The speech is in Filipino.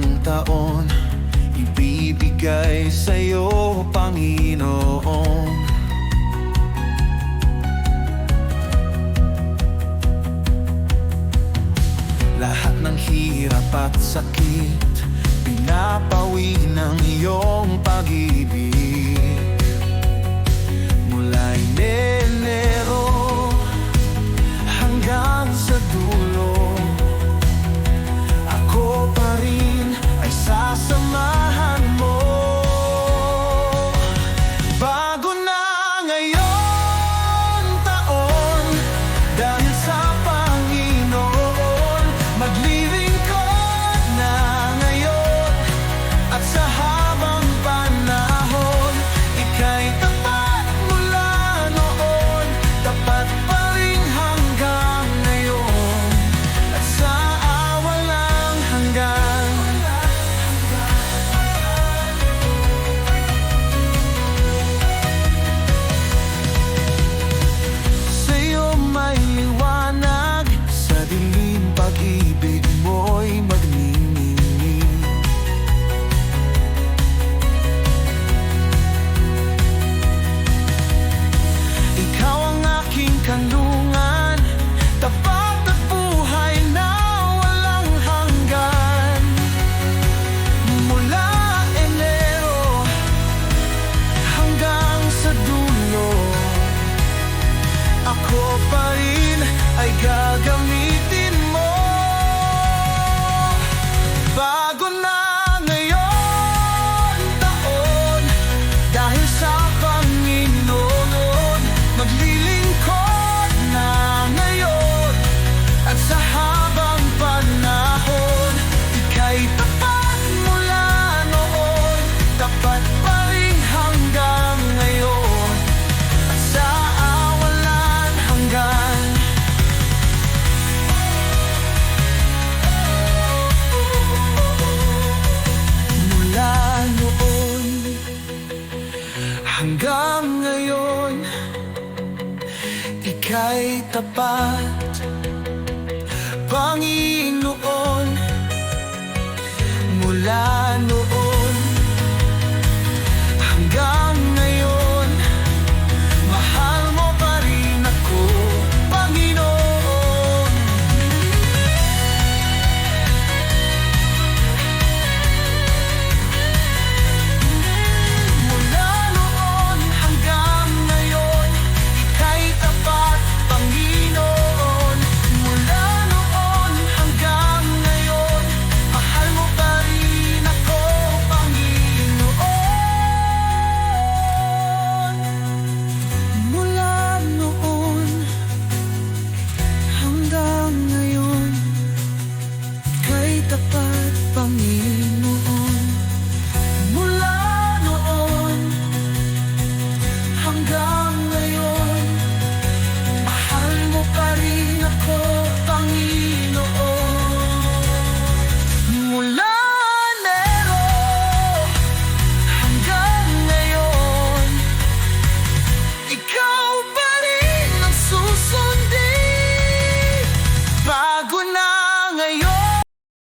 ng taon Ibibigay sa'yo, Panginoon. Lahat ng hirap at sakit Pinapawi ng iyong pag-ibig. ika'y tapat. Panginoon